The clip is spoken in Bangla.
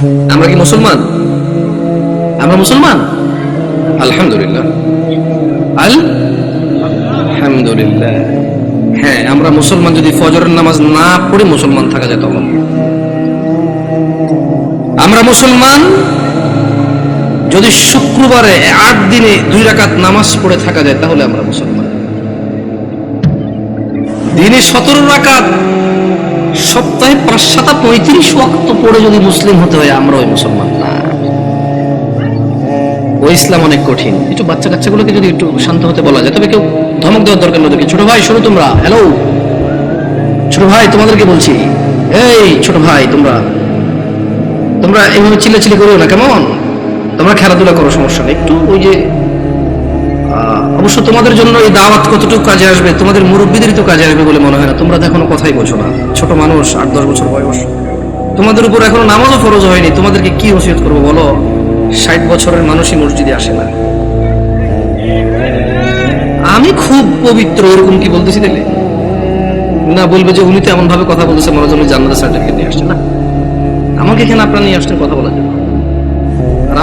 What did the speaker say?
আমরা কি মুসলমান? আমরা মুসলমান? আলহামদুলিল্লাহ। আল আলহামদুলিল্লাহ। হ্যাঁ আমরা মুসলমান যদি ফজরের নামাজ না পড়ে মুসলমান থাকা যায় তখন। আমরা মুসলমান যদি শুক্রবারে আট দিনে দুই রাকাত নামাজ পড়ে থাকা যায় তাহলে আমরা মুসলমান। দিনে সতেরো রাকাত সাতা পঁয়ত্রিশ ওয়াক্ত পড়ে যদি মুসলিম হতে হয়, আমরা ওই মুসলমান না। ও ইসলাম অনেক কঠিন। একটু বাচ্চা কাচ্চাগুলোকে যদি একটু শান্ত হতে বলা যায়, তবে কেউ ধমক দেওয়ার দরকার নয় ছোট ভাই, শোনো তোমরা। হ্যালো ছোট ভাই, তোমাদেরকে বলছি। এই, ছোট ভাই, তোমরা। তোমরা এইভাবে চিল্লাচিল্লি করো না, কেমন? তোমরা খেলাধুলা করো, সমস্যা নেই। একটু ওই যে অবশ্য তোমাদের জন্য এই দাওয়াত কতটুকু কাজে আসবে? তোমাদের মুরব্বীদের তো কাজে আসবে বলে মনে হয় না। তোমরা তো এখনও কথাই বোঝো না। ছোট মানুষ, আট, দশ বছর বয়স। তোমাদের উপর এখনও নামাজও ফরজ হয়নি। তোমাদেরকে কি ওসিয়ত করব বলো? ষাট বছরের মানুষই মসজিদে আসে না। আমি খুব পবিত্র, ওরকম কি বলতেছি দেখলে? না বলবে যে উনি তো এমন ভাবে কথা বলতেছে, মনে হয় জান্নাতের সার্টিফিকেট নিয়ে আসছে। না। আমাকে এখানে আপনারা নিয়ে আসছেন কথা বলার জন্য।